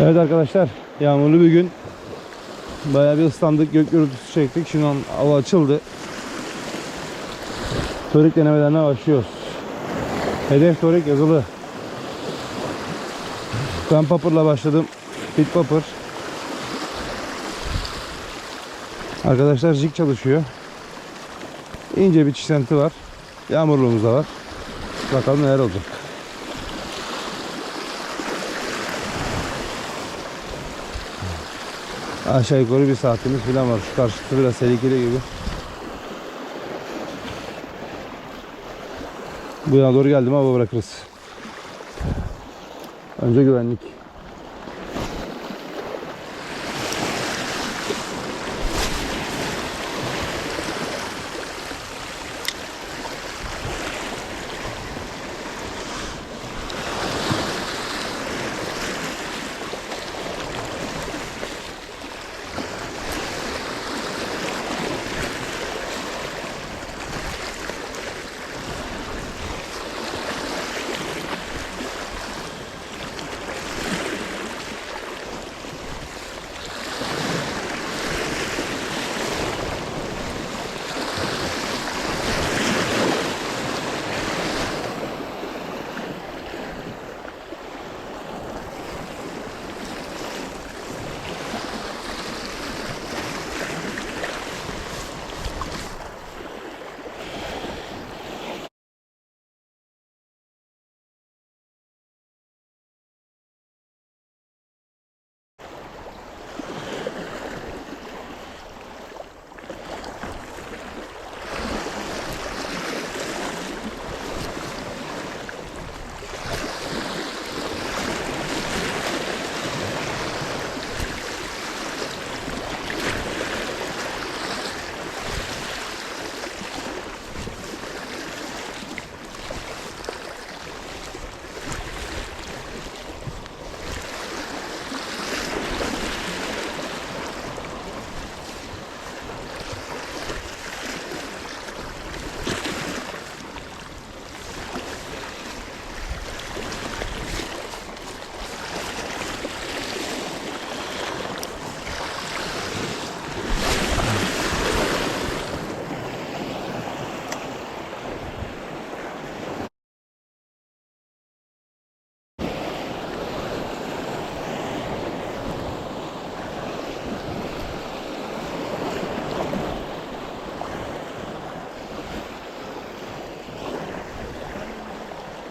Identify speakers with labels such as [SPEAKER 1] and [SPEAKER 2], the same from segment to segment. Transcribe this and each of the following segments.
[SPEAKER 1] Evet arkadaşlar yağmurlu bir gün. Bayağı bir ıslandık, gök gürültüsü çektik. Şimdi hava açıldı. Torik denemelerine başlıyoruz. Hedef Torik yazılı. Ben Popper'la başladım. Pit Popper. Arkadaşlar jig çalışıyor. İnce bir çisenti var. Yağmurluğumuz da var. Bakalım neler olacak. Aşağı yukarı bir saatimiz falan var. Şu karşısı biraz tehlikeli gibi. Bu yana doğru geldim ama bırakırız. Önce güvenlik.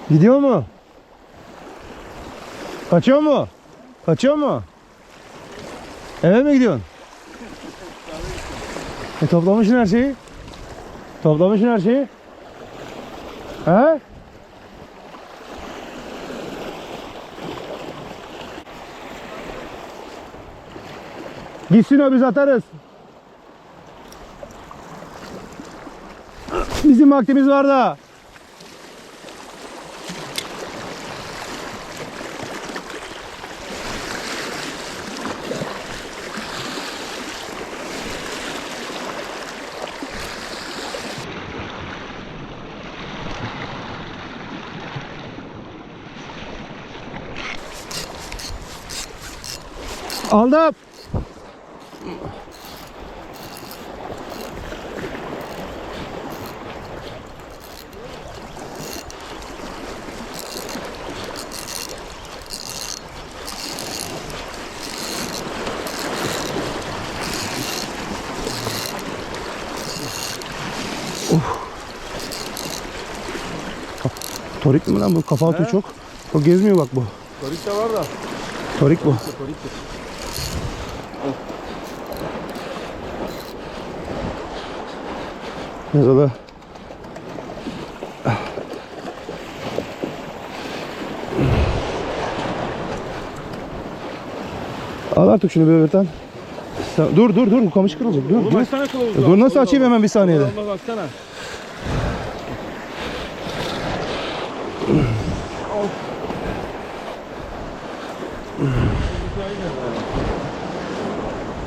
[SPEAKER 1] Gidiyor mu? Kaçıyor mu? Kaçıyor mu? Eve mi gidiyorsun? E toplamışsın her şeyi. Toplamışsın her şeyi. He? Gitsin o biz atarız. Bizim vaktimiz var da. Aldım. Torik mi lan bu? Kafa atıyor çok. O gezmiyor bak bu.
[SPEAKER 2] Torik de var da.
[SPEAKER 1] Torik bu.
[SPEAKER 2] Torik de.
[SPEAKER 1] Yazılı. Al artık şunu bir öbürten. Sen- dur dur dur bu kamış kırılacak. Dur
[SPEAKER 2] Oğlum
[SPEAKER 1] dur.
[SPEAKER 2] kılavuzu.
[SPEAKER 1] Dur nasıl açayım hemen bir saniyede.
[SPEAKER 2] Allah Allah baksana.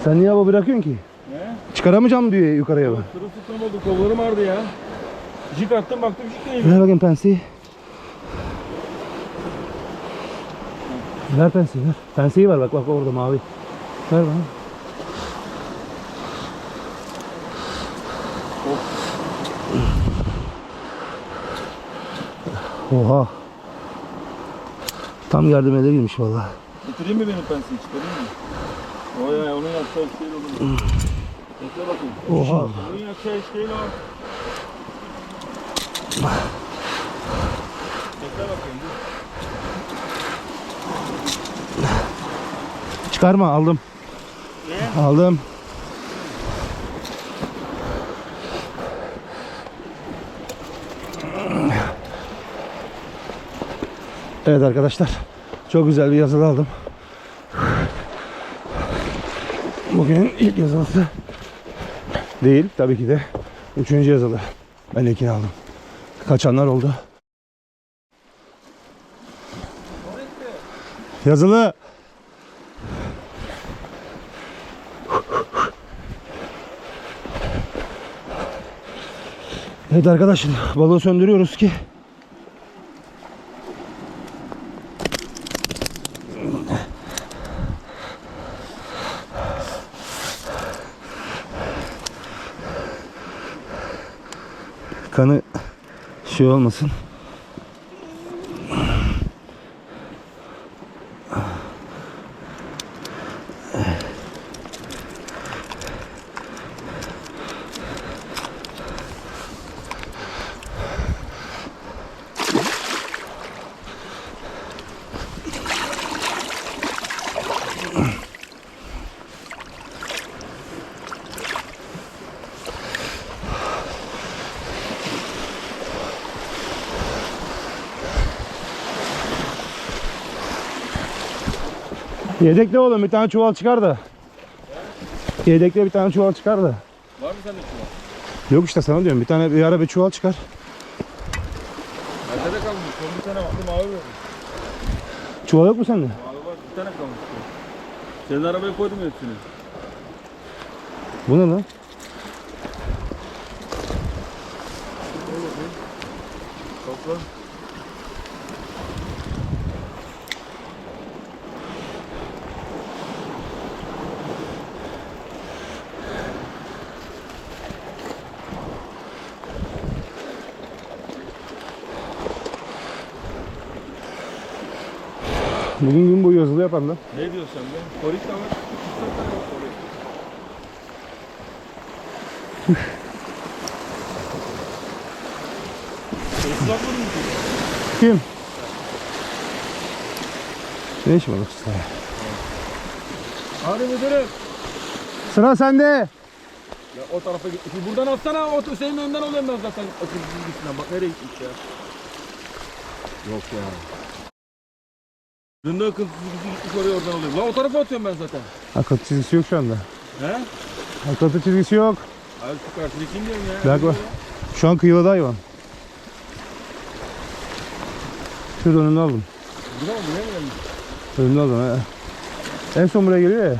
[SPEAKER 1] Sen niye hava bırakıyorsun ki?
[SPEAKER 2] Ne?
[SPEAKER 1] Çıkaramayacağım diyor yukarıya ben.
[SPEAKER 2] Sırılsıklam oldu kollarım ağrıdı ya. Jig attım baktım jig değil.
[SPEAKER 1] Ver bakayım penseyi. Ver penseyi ver. Penseyi ver bak bak orada mavi. Ver bana. Oha. Tam yardım eder girmiş valla.
[SPEAKER 2] Getireyim mi benim penseyi çıkarayım mı? O ya onun oğlum. Bekle bakayım.
[SPEAKER 1] Oha. Çıkarma aldım.
[SPEAKER 2] Ne?
[SPEAKER 1] Aldım. Evet arkadaşlar. Çok güzel bir yazılı aldım. Bugünün ilk yazılısı değil tabii ki de. Üçüncü yazılı. Ben ilkini aldım. Kaçanlar oldu. Yazılı. Evet arkadaşlar balığı söndürüyoruz ki kanı şey olmasın. Yedekle oğlum bir tane çuval çıkar da. Yedekle bir tane çuval çıkar da.
[SPEAKER 2] Var mı sende an?
[SPEAKER 1] Yok işte sana diyorum bir tane bir ara bir çuval çıkar.
[SPEAKER 2] Arkada kalmış. Son bir tane baktım var.
[SPEAKER 1] Çuval yok mu sende?
[SPEAKER 2] Mavi var. Bir tane kalmış. Senin arabaya koydum hepsini.
[SPEAKER 1] Bu ne lan?
[SPEAKER 2] Topla.
[SPEAKER 1] Bugün gün boyu yazılı yapan lan.
[SPEAKER 2] Ne diyorsun sen be? Korik de var. Var atmadın mı? ki?
[SPEAKER 1] Kim? Ne iş balık usta ya?
[SPEAKER 2] Hadi müdürüm.
[SPEAKER 1] Sıra sende.
[SPEAKER 2] Ya o tarafa git. Şimdi buradan atsana. O senin önden alıyorum ben zaten. Akıl çizgisinden. Bak nereye gitmiş ya. Yok ya. Dün de çizgisi gitmiş oraya oradan alıyorum. Lan o tarafa atıyorum ben zaten.
[SPEAKER 1] Akıl çizgisi yok şu anda.
[SPEAKER 2] He?
[SPEAKER 1] Akıl çizgisi yok.
[SPEAKER 2] Abi şu karşıdakini diyorum ya.
[SPEAKER 1] Bak bak. Şu an kıyıda hayvan. Şurada önünde aldım.
[SPEAKER 2] Burada mı? Buraya mı gelmiş?
[SPEAKER 1] Önünde aldım he. En son buraya geliyor ya.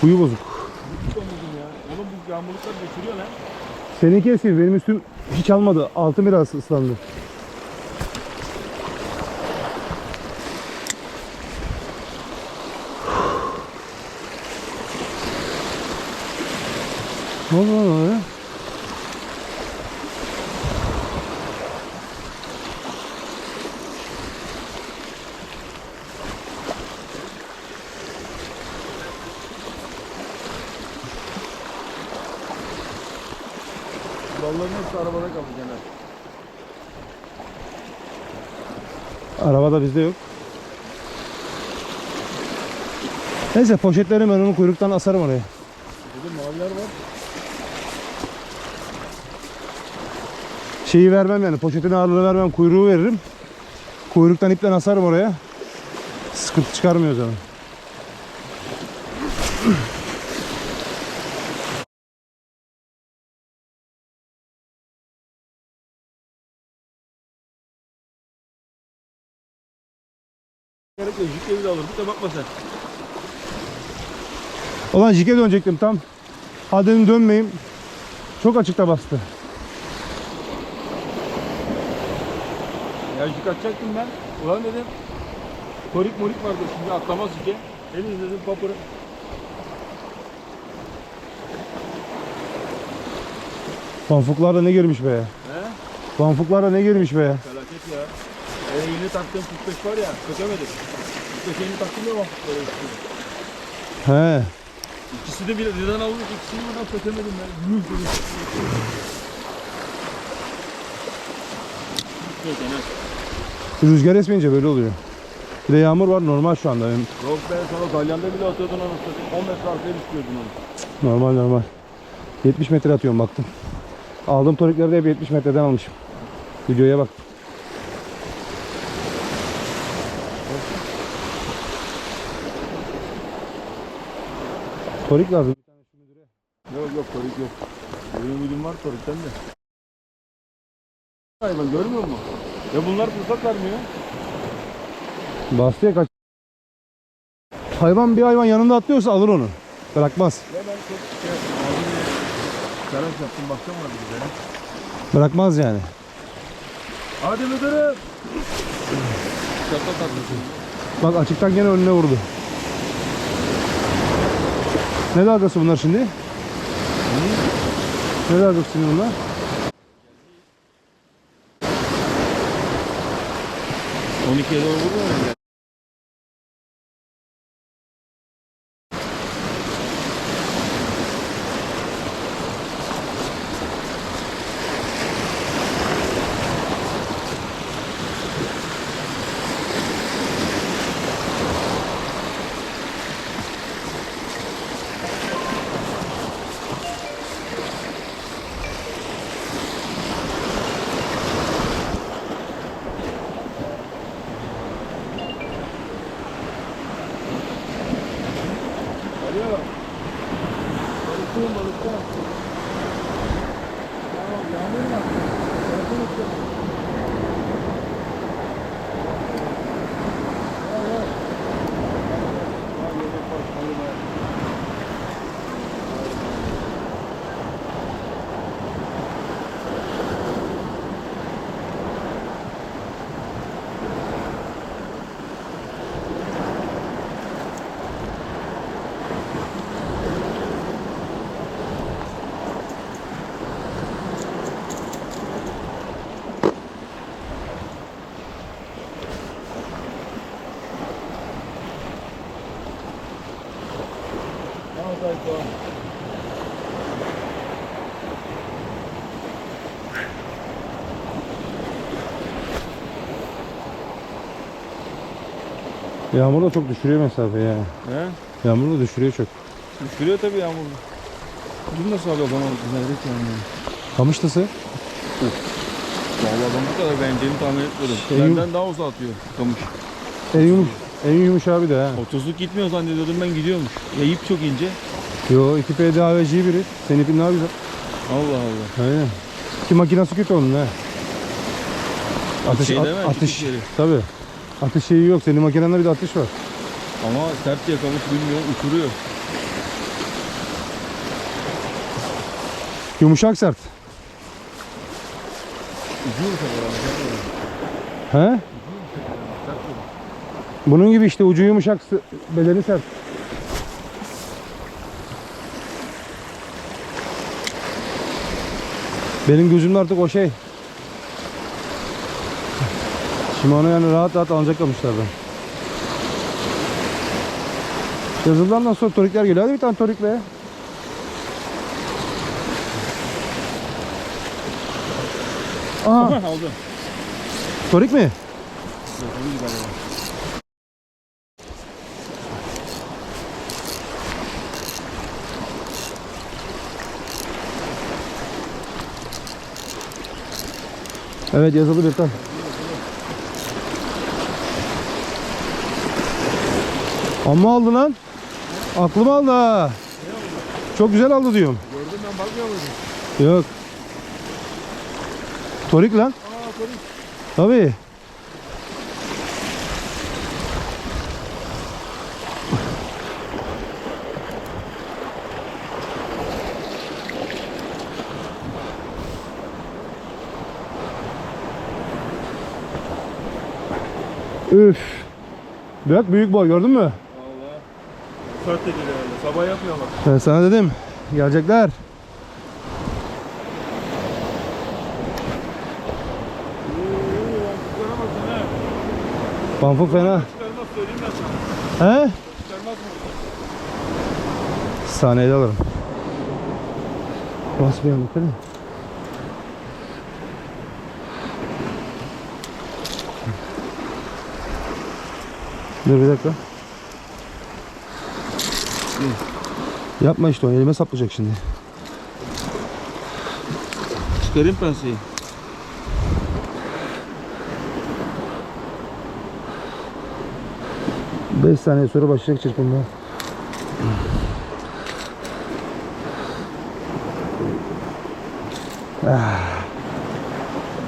[SPEAKER 1] Kuyu bozuk.
[SPEAKER 2] Tutamadım ya. Oğlum bu yağmurluklar götürüyor lan.
[SPEAKER 1] Seninki eski benim üstüm hiç almadı. Altım biraz ıslandı. Ne oldu lan oraya?
[SPEAKER 2] Balların hepsi arabada kaldı Caner.
[SPEAKER 1] Arabada bizde yok. Neyse poşetlerim ben onu kuyruktan asarım oraya.
[SPEAKER 2] Burada maviler var.
[SPEAKER 1] Şeyi vermem yani poşetin ağırlığını vermem kuyruğu veririm. Kuyruktan ipten asarım oraya. Sıkıntı çıkarmıyor o zaman.
[SPEAKER 2] Gerek yok. Jikle bile alırdık da bakma sen.
[SPEAKER 1] Ulan jike dönecektim tam. Hadi dedim dönmeyeyim. Çok açıkta bastı.
[SPEAKER 2] Jig atacaktım ben. Ulan dedim. Torik morik vardı şimdi atlamaz jige. Eliniz dedim papırı.
[SPEAKER 1] Fanfuklar da ne girmiş be.
[SPEAKER 2] He?
[SPEAKER 1] Fanfuklar da ne girmiş be.
[SPEAKER 2] Felaket ya. E, yeni taktığım 45 var ya sökemedim. 45 yeni taktım ya böyle üstüne.
[SPEAKER 1] He.
[SPEAKER 2] İkisi de bir birden aldık ikisini birden sökemedim ben. Yuh dedim. Neyse ne.
[SPEAKER 1] Rüzgar esmeyince böyle oluyor. Bir de yağmur var normal şu anda. Benim
[SPEAKER 2] Yok be sana galyanda bile atıyordun onu satayım. 10 metre arkaya düşüyordun onu.
[SPEAKER 1] Normal normal. 70 metre atıyorum baktım. Aldığım torikleri de hep 70 metreden almışım. Videoya bak. Torik lazım.
[SPEAKER 2] Yok yok torik yok. Benim ümidum var torikten de. Hayvan görmüyor musun? Ya bunlar fırsat vermiyor.
[SPEAKER 1] Bastıya kaç. Hayvan bir hayvan yanında atlıyorsa alır onu. Bırakmaz.
[SPEAKER 2] Ya ben çok şey yaptım. Yaptım baksana var bir de.
[SPEAKER 1] Bırakmaz yani.
[SPEAKER 2] Hadi müdürüm. Şaka tatlısın.
[SPEAKER 1] Bak açıktan gene önüne vurdu. Ne dalgası bunlar şimdi? Ne dalgası şimdi bunlar?
[SPEAKER 2] 12'ye doğru vurmuyor mu? Alo. Balıktayım balıkta. Tamam yağmur var. Telefon uçtu. Var var. Var yemek var. Hadi bay.
[SPEAKER 1] Yağmur da çok düşürüyor mesafeyi ya.
[SPEAKER 2] He?
[SPEAKER 1] Yağmur da düşürüyor çok.
[SPEAKER 2] Düşürüyor tabii yağmur. Bunu nasıl alıyor bana güzellik yani.
[SPEAKER 1] Kamış nasıl?
[SPEAKER 2] Vallahi ben bu kadar beğeneceğimi tahmin etmedim.
[SPEAKER 1] Yum-
[SPEAKER 2] Benden daha uzağa atıyor kamış.
[SPEAKER 1] En yumuş, en yumuş abi de ha.
[SPEAKER 2] 30'luk gitmiyor zannediyordum ben gidiyormuş. Ya ip çok ince.
[SPEAKER 1] Yo 2P DAVC biri. Senin ipin daha güzel.
[SPEAKER 2] Allah Allah.
[SPEAKER 1] Aynen. Ki makinası kötü onun ha. Atış,
[SPEAKER 2] Şey
[SPEAKER 1] at-
[SPEAKER 2] deme,
[SPEAKER 1] atış. Tabi. Atış şeyi yok. Senin makinende bir de atış var.
[SPEAKER 2] Ama sert yakamış bilmiyorum uçuruyor.
[SPEAKER 1] Yumuşak sert.
[SPEAKER 2] Uçuyor tabii.
[SPEAKER 1] He? Bunun gibi işte ucu yumuşak, bedeni sert. Benim gözümde artık o şey. Shimano yani rahat rahat alacak kamışlardan. Yazılardan sonra torikler geliyor. Hadi bir tane torik be. Aha,
[SPEAKER 2] Aldı.
[SPEAKER 1] torik mi?
[SPEAKER 2] Dokuz
[SPEAKER 1] Evet yazılı bir tane. Amma aldı lan. Aklım aldı ha. Çok güzel aldı diyorum.
[SPEAKER 2] Gördüm ben bakmıyor muydum?
[SPEAKER 1] Yok. Torik lan.
[SPEAKER 2] Aa polis.
[SPEAKER 1] Tabii. Üf. Bak büyük boy gördün mü?
[SPEAKER 2] Allah. Sert dedi herhalde. Sabah yapmıyorlar.
[SPEAKER 1] Ben sana dedim. Gelecekler. Pamuk fena. He? Saniyede alırım. Basmıyor mu? Değil mi? Dur bir dakika. Yapma işte onu elime saplayacak şimdi.
[SPEAKER 2] Çıkarayım penseyi.
[SPEAKER 1] Beş saniye sonra başlayacak çırpınma.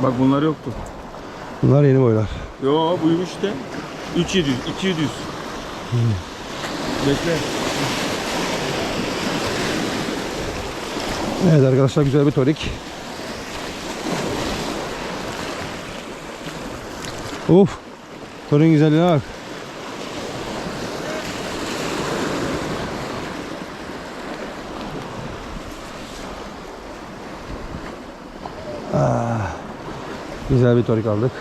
[SPEAKER 2] Bak bunlar yoktu.
[SPEAKER 1] Bunlar yeni boylar.
[SPEAKER 2] Yo buymuş işte. 3700, 200. Bekle.
[SPEAKER 1] Evet arkadaşlar güzel bir torik. Uf. Torin güzelliğine bak. Ah, güzel bir torik aldık.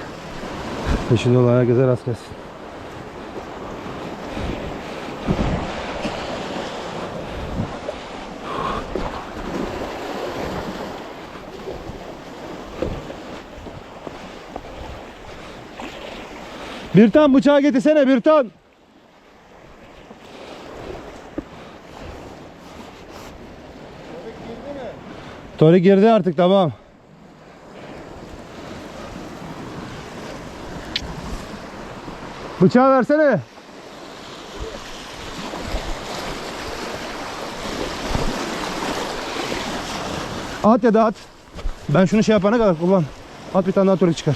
[SPEAKER 1] Peşinde olan herkese rast gelsin. Bir tan bıçağı getirsene bir tan. Tori girdi artık tamam. Bıçağı versene. At ya da at. Ben şunu şey yapana kadar kullan. At bir tane daha tori çıkar.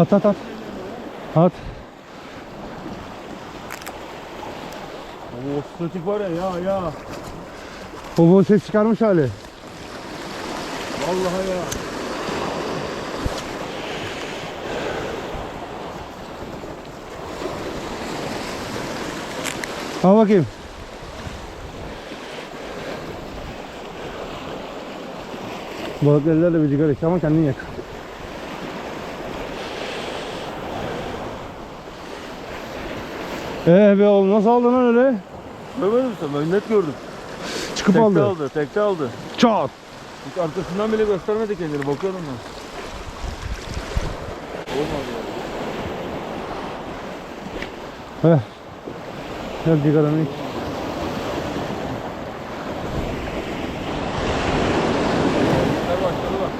[SPEAKER 1] At at at. At.
[SPEAKER 2] Oo statik var ya ya ya.
[SPEAKER 1] O ses çıkarmış hali.
[SPEAKER 2] Vallahi ya.
[SPEAKER 1] Al bakayım. Balık ellerle bir sigara iç ama kendin yak. Ee be oğlum nasıl aldın lan öyle?
[SPEAKER 2] Görmedin mi sen? Ben net gördüm.
[SPEAKER 1] Çıkıp
[SPEAKER 2] Tekte
[SPEAKER 1] aldı.
[SPEAKER 2] aldı. Tekte aldı.
[SPEAKER 1] Çat.
[SPEAKER 2] Hiç arkasından bile göstermedi kendini. Bakıyordum ben. Olmadı ya.
[SPEAKER 1] Heh. Gel sigaranı iç.
[SPEAKER 2] Ver başladı bak.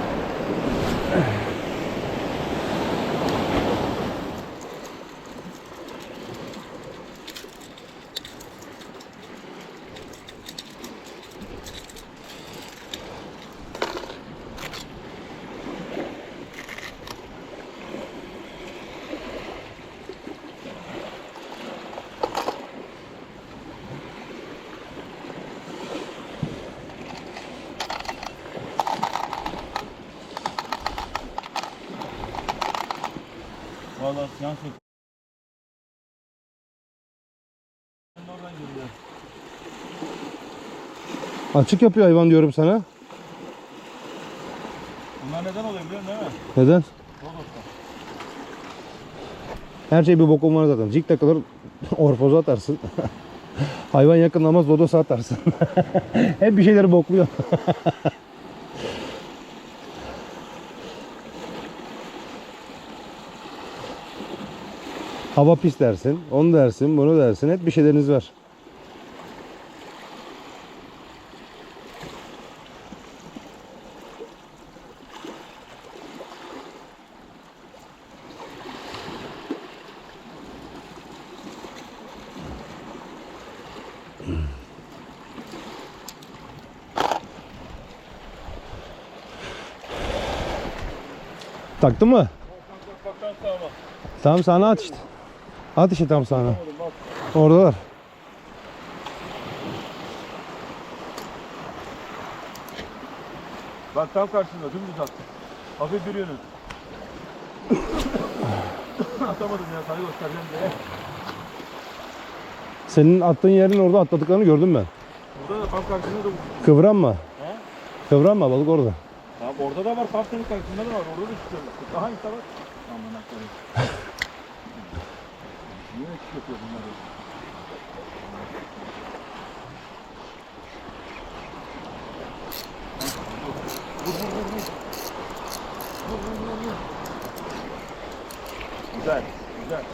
[SPEAKER 2] Valla yan çek. Ben de oradan geliyor.
[SPEAKER 1] Açık yapıyor hayvan diyorum sana.
[SPEAKER 2] Bunlar neden oluyor biliyorsun değil mi?
[SPEAKER 1] Neden?
[SPEAKER 2] Rodos'ta.
[SPEAKER 1] Her şey bir bokum var zaten. Cik takılır, orpozu atarsın. Hayvan yakınlamaz, lodosu atarsın. Hep bir şeyleri bokluyor. Hava pis dersin, onu dersin, bunu dersin. Hep bir şeyleriniz var. Taktın mı? Tamam sana at işte. At işte tam sana. Oradalar.
[SPEAKER 2] Bak tam karşında dümdüz at. Hafif yürüyorsun. Atamadım ya sana göstereceğim diye.
[SPEAKER 1] Senin attığın yerin orada atladıklarını gördüm ben.
[SPEAKER 2] Burada da tam karşında da bu.
[SPEAKER 1] Kıvranma.
[SPEAKER 2] He?
[SPEAKER 1] Kıvranma balık orada.
[SPEAKER 2] Tamam orada da var tam senin karşında da var. Orada da çıkıyorlar. Daha iyi var. Aman aktarım. Niye eksik yapıyor bunlar ya? Vur, vur, vur, vur. Vur, vur, vur, vur. Güzel, güzel.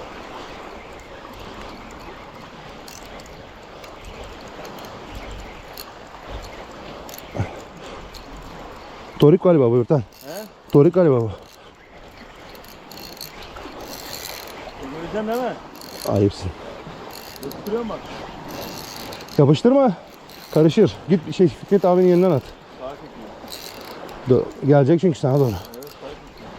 [SPEAKER 1] Torik galiba bu yurttan.
[SPEAKER 2] He?
[SPEAKER 1] Torik galiba bu.
[SPEAKER 2] Göreceğim değil mi?
[SPEAKER 1] Ayıpsın.
[SPEAKER 2] Gösteriyor bak.
[SPEAKER 1] Yapıştırma. Karışır. Git şey Fikret abinin yanından at.
[SPEAKER 2] Sağa çekiyor.
[SPEAKER 1] Gelecek çünkü sana doğru.
[SPEAKER 2] Evet, sağa çekiyor.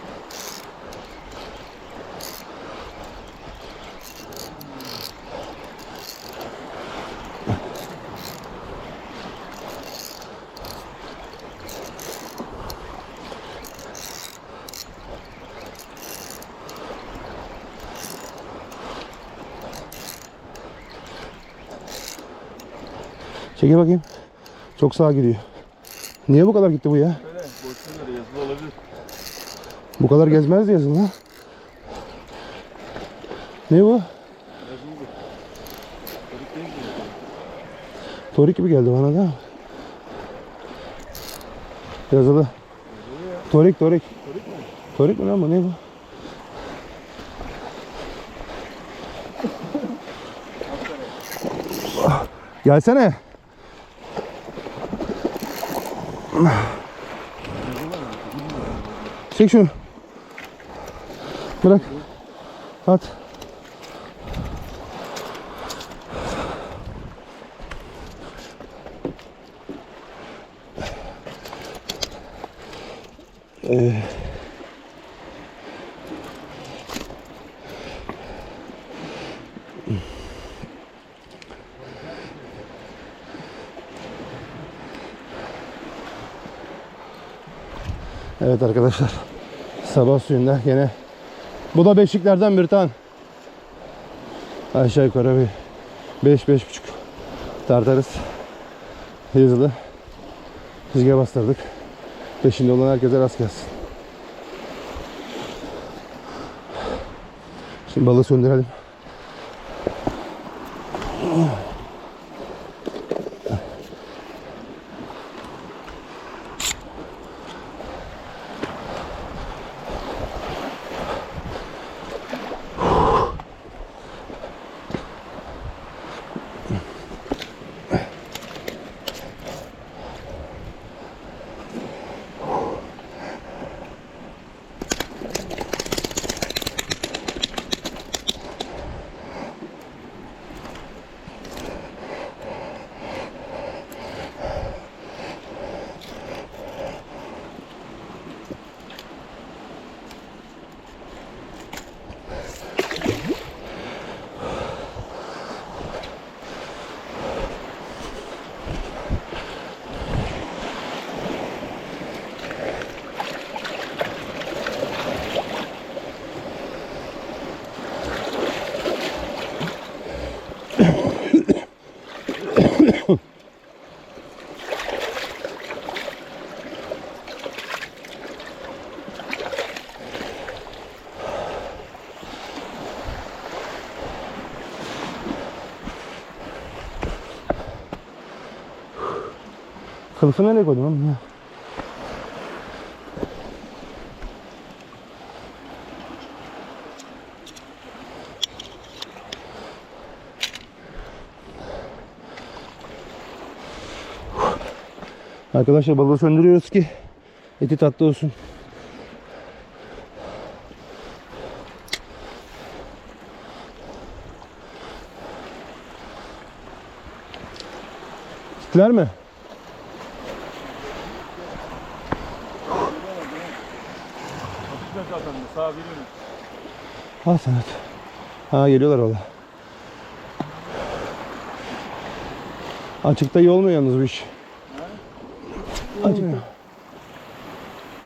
[SPEAKER 1] Çekil bakayım. Çok sağa gidiyor. Niye bu kadar gitti bu ya?
[SPEAKER 2] Öyle, boşluğuna göre yazılı olabilir.
[SPEAKER 1] Bu kadar gezmez diyorsun ha? Ne bu?
[SPEAKER 2] Yazılı mi?
[SPEAKER 1] Torik gibi geldi bana da. Yazılı.
[SPEAKER 2] Yazılı ya.
[SPEAKER 1] Torik torik.
[SPEAKER 2] Çocuk mu?
[SPEAKER 1] Torik mi lan bu ne bu? Gelsene. Çek şunu. Bırak. At. Ee, Evet arkadaşlar. Sabah suyunda gene. Bu da beşiklerden bir tane. Aşağı yukarı bir 5 beş, buçuk tartarız. Yazılı. Çizgiye bastırdık. Peşinde olan herkese rast gelsin. Şimdi balığı söndürelim. Kılıfı nereye koydun oğlum ya? Arkadaşlar balığı söndürüyoruz ki eti tatlı olsun. Gittiler mi?
[SPEAKER 2] De sağa veriyorum.
[SPEAKER 1] Ha Sanat. Ha geliyorlar valla. Açıkta iyi olmuyor yalnız bu iş. Açıkta.